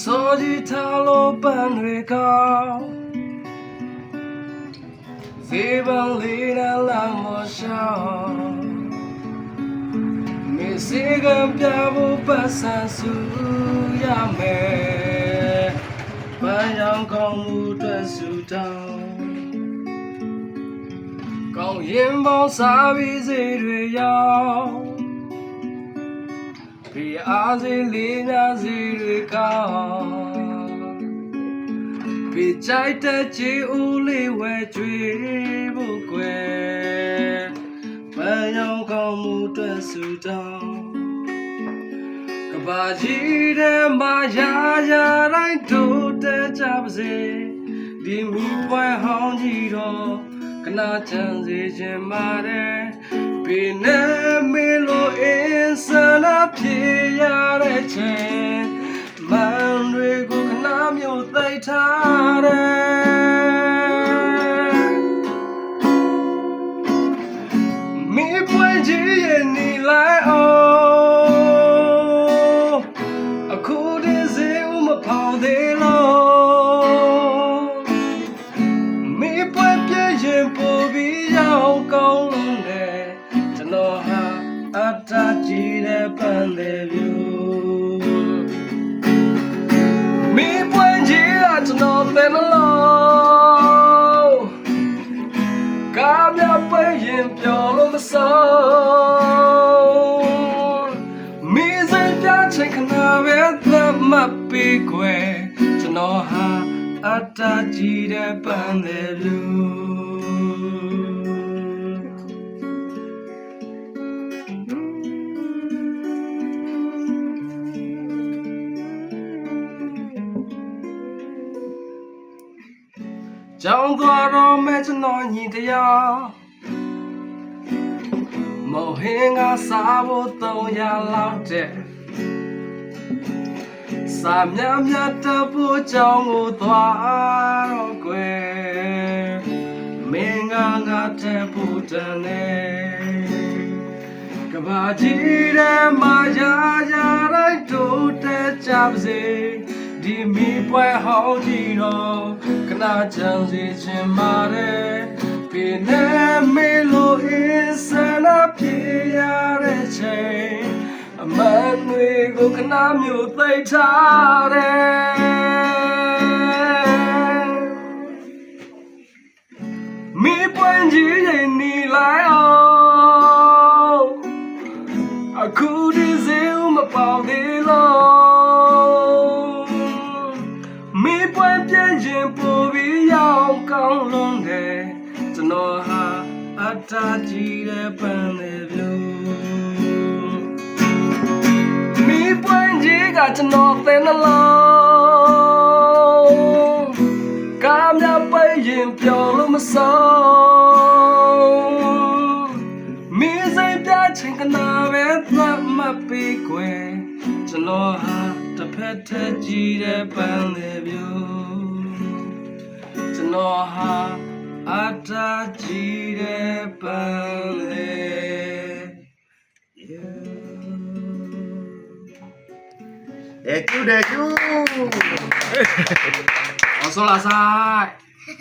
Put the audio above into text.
စောကြီးထားလို့ပန်းတွေကောင်းဇေဘန်လေးနဲ့လာမရှောင်းမေစေကံပြဖို့ပတ်စံစုရမယ်ပန်းရောင်ကောင်းမှုအတွက်စုတောင်းကောင်းရင်ပေါင်းစားပြီးစေတွေရောက် ပြအားစေလေးများစီတွေကောင်းပြကြိုက်တဲ့ချီဦးလေးဝဲကြွေဖို့ကွယ်ပန်းရောင်ကောင်းမှုအတွက်ဆူတောင်းကဘာကြီးတဲ့မှာရာရာတိုင်းတို့တဲ့ကြပါစေဒီမိပွဲဟောင်းကြီးတော့ကနာချမ်းစေခြင်းပါတယ် ပြင်းနေမေလိုအင်းစနာဖြစ်ရတဲ့ချင်းမန်တွေကိုခဏမျိုးသိထားတယ်မိပွဲကြီးရဲ့နေလိုက်အောင်အခုတ အတ္တကြီးတဲ့ပန်းတယ်လူမိပွဲကြီးကကျွန်တော်တယ်လို့ကားမြပဲရင်ပြောလို့မဆုံးမိစိတ်ပြချင်ခဏပဲသက်မှတ်ပြီးခွဲကျွန်တော်ဟာအတ္တကြီးတဲ့ပန်းတယ် ကြောင်းသွားတော့မဲ့ကျွန်တော်ညီတရားမောဟင်ကစားဖို့သုံးရလောက်တဲ့စာမြမြတဖို့ကြောင်းကိုသွားတော့ကွယ်မင်းကငါတဲ့ဖို့တန်နေကဘာကြီးတဲ့မာယာယာတိုင်းတို့တဲ့ကြပါစေ ဒီမိပွဲဟောင်းကြီးတော့ခဏချမ်းစီချင်ပါတယ်ပြင်းနေမေလိုအင်းစနာပြေရတဲ့ချိန်အမန်တွေကိုခဏမျိုးသိထားတယ်မိပွင့်ကြီးရင်နီလိုက်အောင်အခု ရင်ပို့ပြီးရောက်ကောင်းလွန်တယ်ကျွန်တော်ဟာအတ္တကြီးတဲ့ပန်းလေးပြူမိပွင့်ကြီးကကျွန်တော်သင်နှလုံးကားမြပဲရင်ပြောလို့မဆုံးမိစိတ်ပြချင်ကနာပဲသတ်မှတ်ပြီးကွယ်ကျွန်တော်ဟာတစ်ဖက်ထက်ကြည့်တဲ့ပန်းလေးပြူ ကျွန်တော်ဟာအတ္တကြီးတဲ့ပန်းလေး Thank